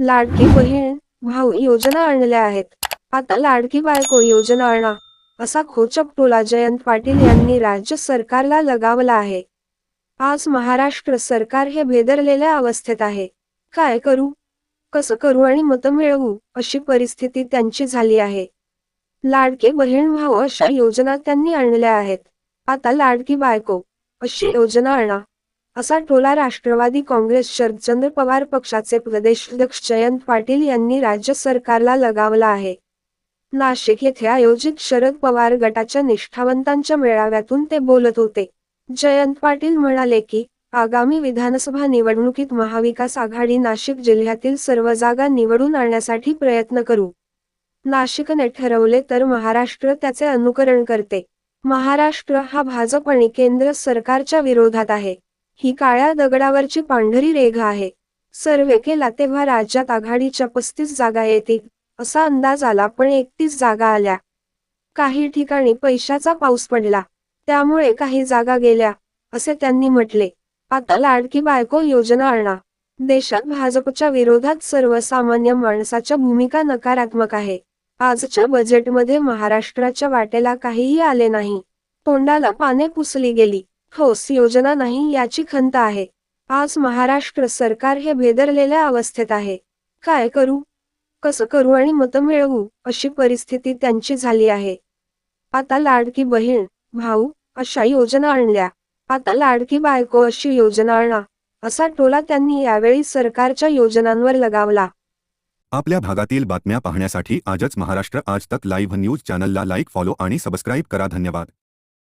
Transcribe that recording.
लाडकी बहीण भाऊ योजना आणल्या आहेत. आता लाडकी बायको योजना आणा असा खोचक टोला जयंत पाटील यांनी राज्य सरकारला लगावला आहे. आज महाराष्ट्र सरकार हे भेदरलेल्या अवस्थेत आहे. काय करू? कसं करू आणि मतं मिळवू अशी परिस्थिती त्यांची झाली आहे. लाडके बहीण भाऊ अशा योजना त्यांनी आणल्या आहेत. आता लाडकी बायको अशी योजना आणा असा टोला राष्ट्रवादी काँग्रेस शरदचंद्र पवार पक्षाचे प्रदेशाध्यक्ष जयंत पाटील यांनी राज्य सरकारला लगावला आहे. नाशिक येथे आयोजित शरद पवार गटाच्या निष्ठावंतांच्या मेळाव्यातून ते बोलत होते. जयंत पाटील म्हणाले की आगामी विधानसभा निवडणुकीत महाविकास आघाडी नाशिक जिल्ह्यातील सर्व जागा निवडून आणण्यासाठी प्रयत्न करू. नाशिकने ठरवले तर महाराष्ट्र त्याचे अनुकरण करते. महाराष्ट्र हा भाजप आणि केंद्र सरकारच्या विरोधात आहे. ही काळ्या दगडावरची पांढरी रेघ आहे. सर्वे केला तेव्हा राज्यात आघाडीच्या पस्तीस जागा येतील असा अंदाज आला पण एकतीस जागा आल्या. काही ठिकाणी पैशाचा पाऊस पडला त्यामुळे काही जागा गेल्या असे त्यांनी म्हटले. आता लाडकी बायको योजना आणा. देशात भाजपच्या विरोधात सर्वसामान्य माणसाच्या भूमिका नकारात्मक आहे. आजच्या बजेटमध्ये महाराष्ट्राच्या वाटेला काहीही आले नाही. तोंडाला पाने पुसली गेली. ठोस योजना नाही याची खंत आहे. आज महाराष्ट्र सरकार हे भेदरलेल्या अवस्थेत आहे. काय करू? कसं करू आणि मतं मिळवू अशी परिस्थिती त्यांची झाली आहे. आता लाडकी बहीण भाऊ अशा योजना आणल्या. आता लाडकी बायको अशी योजना आणा असा टोला त्यांनी यावेळी सरकारच्या योजनांवर लगावला. आपल्या भागातील बातम्या पाहण्यासाठी आजच महाराष्ट्र आज तक लाईव्ह न्यूज चॅनलला लाईक फॉलो आणि सबस्क्राईब करा. धन्यवाद.